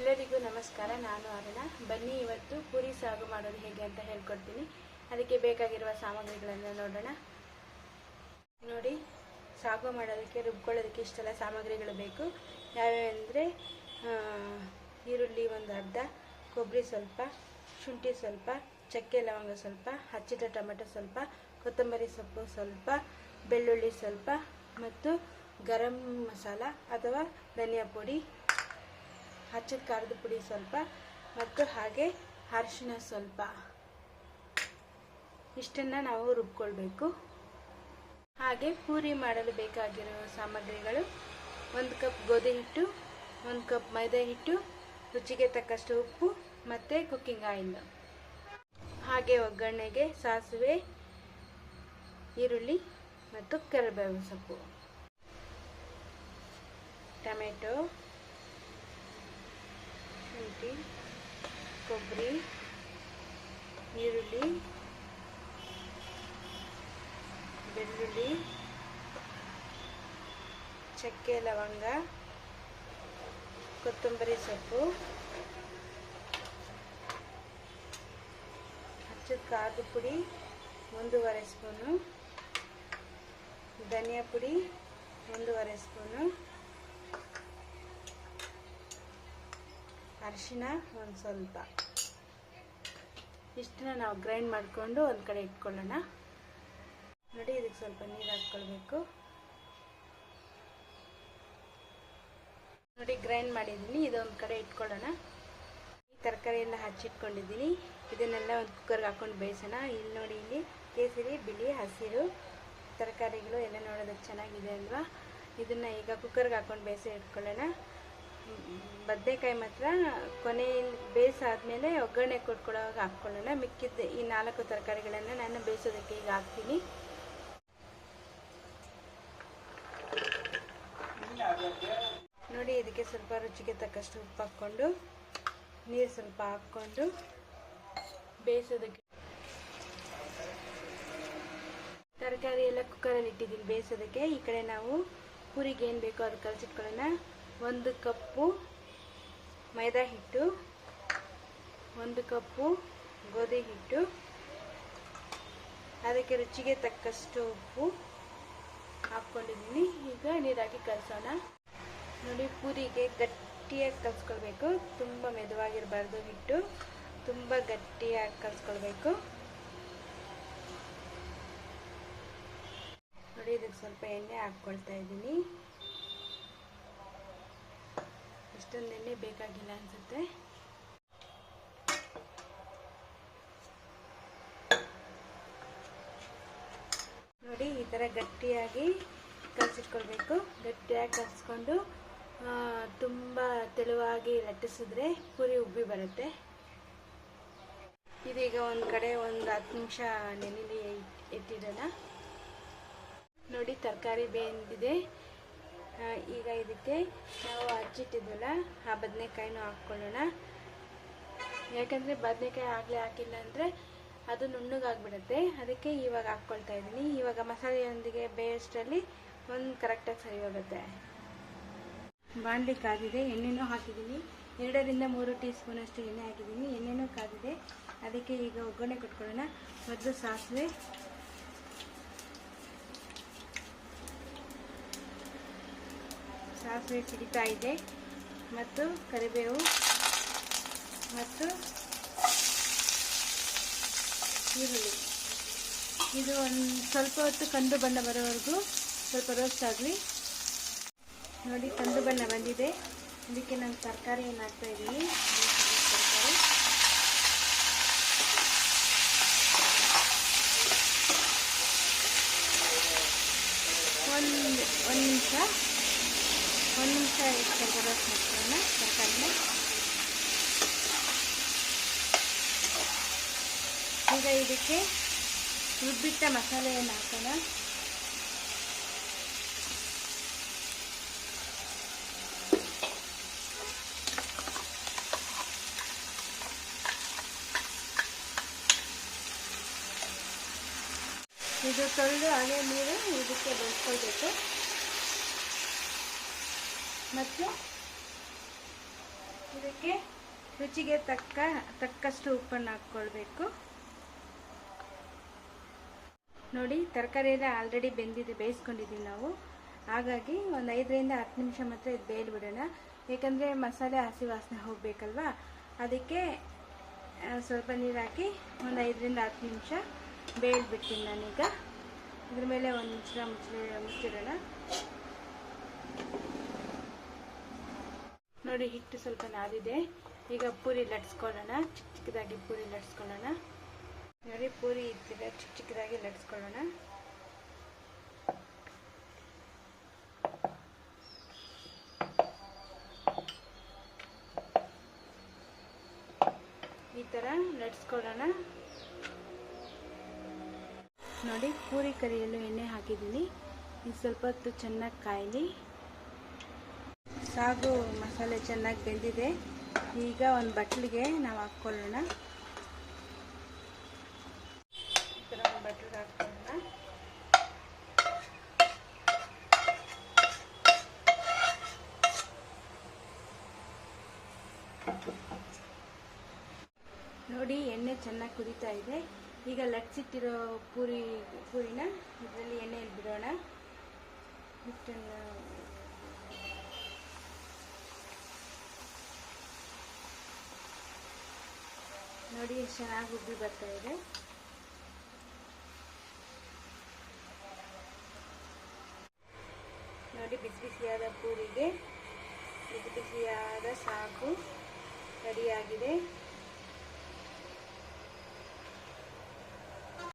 ಎಲ್ಲರಿಗೂ ನಮಸ್ಕಾರ, ನಾನು ಅರುಣ. ಬನ್ನಿ, ಇವತ್ತು ಪೂರಿ ಸಾಗು ಮಾಡೋದು ಹೇಗೆ ಅಂತ ಹೇಳ್ಕೊಡ್ತೀನಿ. ಅದಕ್ಕೆ ಬೇಕಾಗಿರುವ ಸಾಮಗ್ರಿಗಳನ್ನು ನೋಡೋಣ. ನೋಡಿ, ಸಾಗು ಮಾಡೋದಕ್ಕೆ, ರುಬ್ಕೊಳ್ಳೋದಕ್ಕೆ ಇಷ್ಟೆಲ್ಲ ಸಾಮಗ್ರಿಗಳು ಬೇಕು. ಯಾವ್ಯಾವ ಅಂದರೆ ಈರುಳ್ಳಿ ಒಂದು ಅರ್ಧ, ಕೊಬ್ಬರಿ ಸ್ವಲ್ಪ, ಶುಂಠಿ ಸ್ವಲ್ಪ, ಚಕ್ಕೆ ಲವಂಗ ಸ್ವಲ್ಪ, ಹಚ್ಚಿದ ಟೊಮೆಟೊ ಸ್ವಲ್ಪ, ಕೊತ್ತಂಬರಿ ಸೊಪ್ಪು ಸ್ವಲ್ಪ, ಬೆಳ್ಳುಳ್ಳಿ ಸ್ವಲ್ಪ ಮತ್ತು ಗರಂ ಮಸಾಲ ಅಥವಾ ಧನಿಯಾ ಪುಡಿ. ಹಚ್ಚಿದ ಖಾರದ ಪುಡಿ ಸ್ವಲ್ಪ ಮತ್ತು ಹಾಗೆ ಅರಿಶಿನ ಸ್ವಲ್ಪ. ಇಷ್ಟನ್ನು ನಾವು ರುಬ್ಕೊಳ್ಬೇಕು. ಹಾಗೆ ಪೂರಿ ಮಾಡಲು ಬೇಕಾಗಿರುವ ಸಾಮಗ್ರಿಗಳು ಒಂದು ಕಪ್ ಗೋಧಿ ಹಿಟ್ಟು, ಒಂದು ಕಪ್ ಮೈದಾ ಹಿಟ್ಟು, ರುಚಿಗೆ ತಕ್ಕಷ್ಟು ಉಪ್ಪು ಮತ್ತು ಕುಕ್ಕಿಂಗ್ ಆಯಿಲ್. ಹಾಗೆ ಒಗ್ಗರಣೆಗೆ ಸಾಸಿವೆ, ಈರುಳ್ಳಿ ಮತ್ತು ಕರಿಬೇವು ಸೊಪ್ಪು. ಟೊಮೆಟೊ ಶುಂಠಿ ಕೊಬ್ಬರಿ ಈರುಳ್ಳಿ ಬೆಳ್ಳುಳ್ಳಿ ಚಕ್ಕೆ ಲವಂಗ ಕೊತ್ತಂಬರಿ ಸೊಪ್ಪು ಹಚ್ಚಿದ ಖಾರದ ಪುಡಿ ಒಂದೂವರೆ ಸ್ಪೂನು ಧನಿಯಾ ಪುಡಿ ಒಂದೂವರೆ ಸ್ಪೂನು ಅರಿಶಿನ ಒಂದು ಸ್ವಲ್ಪ. ಇಷ್ಟನ್ನ ನಾವು ಗ್ರೈಂಡ್ ಮಾಡಿಕೊಂಡು ಒಂದು ಕಡೆ ಇಟ್ಕೊಳ್ಳೋಣ. ನೋಡಿ ಇದಕ್ಕೆ ಸ್ವಲ್ಪ ನೀರು ಹಾಕ್ಕೊಳ್ಬೇಕು. ನೋಡಿ ಗ್ರೈಂಡ್ ಮಾಡಿದ್ದೀನಿ ಇದೊಂದು ಕಡೆ ಇಟ್ಕೊಳ್ಳೋಣ. ಈ ತರಕಾರಿ ಎಲ್ಲ ಹಚ್ಚಿಟ್ಕೊಂಡಿದ್ದೀನಿ ಇದನ್ನೆಲ್ಲ ಒಂದು ಕುಕ್ಕರ್ಗೆ ಹಾಕ್ಕೊಂಡು ಬೇಯಿಸೋಣ. ಇಲ್ಲಿ ನೋಡಿ, ಇಲ್ಲಿ ಕೇಸರಿ, ಬಿಳಿ, ಹಸಿರು ತರಕಾರಿಗಳು ಎಲ್ಲ ನೋಡೋದಕ್ಕೆ ಚೆನ್ನಾಗಿದೆ ಅಲ್ವಾ? ಇದನ್ನು ಈಗ ಕುಕ್ಕರ್ಗೆ ಹಾಕ್ಕೊಂಡು ಬೇಯಿಸಿ ಇಟ್ಕೊಳ್ಳೋಣ. ಬದನೆಕಾಯಿ ಮಾತ್ರ ಕೊನೆಯಲ್ಲಿ ಬೇಯಿಸಾದ್ಮೇಲೆ ಒಗ್ಗರಣೆ ಕೊಟ್ಕೊಳ್ಳೋವಾಗ ಹಾಕ್ಕೊಳ್ಳೋಣ. ಮಿಕ್ಕಿದ್ದ ಈ ನಾಲ್ಕು ತರಕಾರಿಗಳನ್ನು ನಾನು ಬೇಯಿಸೋದಕ್ಕೆ ಈಗ ಹಾಕ್ತೀನಿ. ನೋಡಿ, ಇದಕ್ಕೆ ಸ್ವಲ್ಪ ರುಚಿಗೆ ತಕ್ಕಷ್ಟು ಉಪ್ಪು ಹಾಕ್ಕೊಂಡು, ನೀರು ಸ್ವಲ್ಪ ಹಾಕ್ಕೊಂಡು ಬೇಯಿಸೋದಕ್ಕೆ. ತರಕಾರಿ ಎಲ್ಲ ಕುಕ್ಕರಲ್ಲಿ ಇಟ್ಟಿದ್ದೀನಿ ಬೇಯಿಸೋದಕ್ಕೆ. ಈ ಕಡೆ ನಾವು ಪೂರಿಗೆ ಏನು ಬೇಕೋ ಅದು ಕಲಸಿಟ್ಕೊಳ್ಳೋಣ. ಒಂದು ಕಪ್ಪು ಮೈದಾ ಹಿಟ್ಟು, ಒಂದು ಕಪ್ಪು ಗೋಧಿ ಹಿಟ್ಟು, ಅದಕ್ಕೆ ರುಚಿಗೆ ತಕ್ಕಷ್ಟು ಉಪ್ಪು ಹಾಕ್ಕೊಂಡಿದ್ದೀನಿ. ಈಗ ನೀರಾಕಿ ಕಲಸೋಣ. ನೋಡಿ, ಪೂರಿಗೆ ಗಟ್ಟಿಯಾಗಿ ಕಲಿಸ್ಕೊಳ್ಬೇಕು. ತುಂಬ ಮೆದುವಾಗಿರಬಾರ್ದು ಹಿಟ್ಟು. ತುಂಬ ಗಟ್ಟಿಯಾಗಿ ಕಲಿಸ್ಕೊಳ್ಬೇಕು. ನೋಡಿ, ಇದಕ್ಕೆ ಸ್ವಲ್ಪ ಎಣ್ಣೆ ಹಾಕ್ಕೊಳ್ತಾ ಇದ್ದೀನಿ. ಇಷ್ಟೊಂದು ಎಣ್ಣೆ ಬೇಕಾಗಿಲ್ಲ ಅನ್ಸುತ್ತೆ. ನೋಡಿ, ಈ ಥರ ಗಟ್ಟಿಯಾಗಿ ಕಲಸಿಟ್ಕೊಳ್ಬೇಕು. ಗಟ್ಟಿಯಾಗಿ ಕಲಸ್ಕೊಂಡು ತುಂಬ ತೆಳುವಾಗಿ ಲಟ್ಟಿಸಿದ್ರೆ ಪೂರಿ ಉಬ್ಬಿ ಬರುತ್ತೆ. ಇದೀಗ ಒಂದು ಕಡೆ ಒಂದು ಹತ್ತು ನಿಮಿಷ ನೆನೆಲಿ ಇಟ್ಟಿರೋಣ ನೋಡಿ, ತರಕಾರಿ ಬೆಂದಿದೆ. ಈಗ ಇದಕ್ಕೆ ನಾವು ಹಚ್ಚಿಟ್ಟಿದ್ವಲ್ಲ ಆ ಬದನೆಕಾಯಿನೂ ಹಾಕ್ಕೊಳ್ಳೋಣ. ಯಾಕಂದರೆ ಬದನೆಕಾಯಿ ಆಗಲೇ ಹಾಕಿಲ್ಲ ಅಂದರೆ ಅದು ನುಣ್ಣಗಾಗ್ಬಿಡುತ್ತೆ. ಅದಕ್ಕೆ ಇವಾಗ ಹಾಕ್ಕೊಳ್ತಾ ಇದ್ದೀನಿ. ಇವಾಗ ಮಸಾಲೆಯೊಂದಿಗೆ ಬೇಯಷ್ಟರಲ್ಲಿ ಒಂದು ಕರೆಕ್ಟಾಗಿ ಸರಿ ಹೋಗುತ್ತೆ ಬಾಣಲಿ ಕಾದಿದೆ, ಎಣ್ಣೆನೂ ಹಾಕಿದ್ದೀನಿ. ಎರಡರಿಂದ ಮೂರು ಟೀ ಸ್ಪೂನಷ್ಟು ಎಣ್ಣೆ ಹಾಕಿದ್ದೀನಿ. ಎಣ್ಣೆನೂ ಕಾದಿದೆ. ಅದಕ್ಕೆ ಈಗ ಒಗ್ಗರಣೆ ಕೊಟ್ಕೊಳ್ಳೋಣ. ಮೊದಲು ಸಾಸಿವೆ ಸಾಸಿವೆ ಸಿಡಿತಾ ಇದೆ ಮತ್ತು ಕರಿಬೇವು ಮತ್ತು ಈರುಳ್ಳಿ. ಇದು ಒಂದು ಸ್ವಲ್ಪ ಹೊತ್ತು ಕಂದು ಬಣ್ಣ ಬರೋವರೆಗೂ ಸ್ವಲ್ಪ ರೋಸ್ಟ್ ಆಗಲಿ. ನೋಡಿ, ಕಂದು ಬಣ್ಣ ಬಂದಿದೆ. ಇದಕ್ಕೆ ನಾನು ತರಕಾರಿಯನ್ನು ಹಾಕ್ತಾ ಇದ್ದೀನಿ ತರಕಾರಿ ಒಂದು ಒಂದು ನಿಮಿಷ ಒಂದು ನಿಮಿಷ ರೋಸ್ಟ್ ತರಕಾರಿನ ಈಗ ಇದಕ್ಕೆ ರುಬ್ಬಿಟ್ಟ ಮಸಾಲೆಯನ್ನು ಹಾಕೋಣ. ಇದು ತೊಳೆದು ಹಳೆ ನೀರು ಇದಕ್ಕೆ ಬಳಸ್ಕೊಳ್ಬೇಕು. ಮತ್ತು ಇದಕ್ಕೆ ರುಚಿಗೆ ತಕ್ಕ, ತಕ್ಕಷ್ಟು ಉಪ್ಪನ್ನು ಹಾಕ್ಕೊಳ್ಬೇಕು. ನೋಡಿ ತರಕಾರಿ ಎಲ್ಲ ಆಲ್ರೆಡಿ ಬೆಂದಿದೆ, ಬೇಯಿಸ್ಕೊಂಡಿದ್ದೀವಿ ನಾವು. ಹಾಗಾಗಿ ಒಂದು ಐದರಿಂದ ಹತ್ತು ನಿಮಿಷ ಮಾತ್ರ ಇದು ಬೇಯಿಬಿಡೋಣ ಬಿಡೋಣ ಏಕೆಂದರೆ ಮಸಾಲೆ ಹಸಿ ವಾಸನೆ ಹೋಗಬೇಕಲ್ವಾ? ಅದಕ್ಕೆ ಸ್ವಲ್ಪ ನೀರು ಹಾಕಿ ಒಂದು ಐದರಿಂದ ಹತ್ತು ನಿಮಿಷ ಬೇಯ್ಬಿಡ್ತೀನಿ ನಾನೀಗ. ಇದ್ರ ಮೇಲೆ ಒಂದು ಮುಚ್ಚಳ ಮುಚ್ಚಿಡೋಣ. ನೋಡಿ, ಹಿಟ್ಟು ಸ್ವಲ್ಪ ನಾದಿದೆ. ಈಗ ಪೂರಿ ಲಟ್ಸ್ಕೊಳ್ಳೋಣ. ಚಿಕ್ಕ ಚಿಕ್ಕದಾಗಿ ಪೂರಿ ಲಟ್ಸ್ಕೊಳ್ಳೋಣ. ನೋಡಿ, ಪೂರಿ ಇದ್ದಿದೆ. ಚಿಕ್ಕ ಚಿಕ್ಕದಾಗಿ ಲಟ್ಸ್ಕೊಳ್ಳೋಣ. ಈ ಥರ ಲಟ್ಸ್ಕೊಳ್ಳೋಣ. ನೋಡಿ, ಪೂರಿ ಕರಿಯಲು ಎಣ್ಣೆ ಹಾಕಿದ್ದೀನಿ. ಇದು ಸ್ವಲ್ಪ ಹೊತ್ತು ಚೆನ್ನಾಗಿ ಕಾಯಲಿ. ಸಾಗು ಮಸಾಲೆ ಚೆನ್ನಾಗಿ ಬೆಂದಿದೆ. ಈಗ ಒಂದು ಬಟ್ಲಿಗೆ ನಾವು ಹಾಕ್ಕೊಳ್ಳೋಣ. ಈ ಒಂದು ಹಾಕ್ಕೊಳ್ಳೋಣ. ನೋಡಿ, ಎಣ್ಣೆ ಚೆನ್ನಾಗಿ ಕುದೀತಾ ಇದೆ. ಈಗ ಲಟ್ಸಿಟ್ಟಿರೋ ಪೂರಿ, ಪೂರಿನ ಇದರಲ್ಲಿ ಎಣ್ಣೆಯಲ್ಲಿ ಬಿಡೋಣ. ಹಿಟ್ಟನ್ನು ನೋಡಿ ಎಷ್ಟು ಚೆನ್ನಾಗಿ ಉಬ್ಬಿ ಬರ್ತಾ ಇದೆ. ನೋಡಿ ಬಿಸಿ ಬಿಸಿಯಾದ ಪೂರಿಗೆ ಬಿಸಿ ಬಿಸಿಯಾದ ಸಾಕು ರೆಡಿಯಾಗಿದೆ.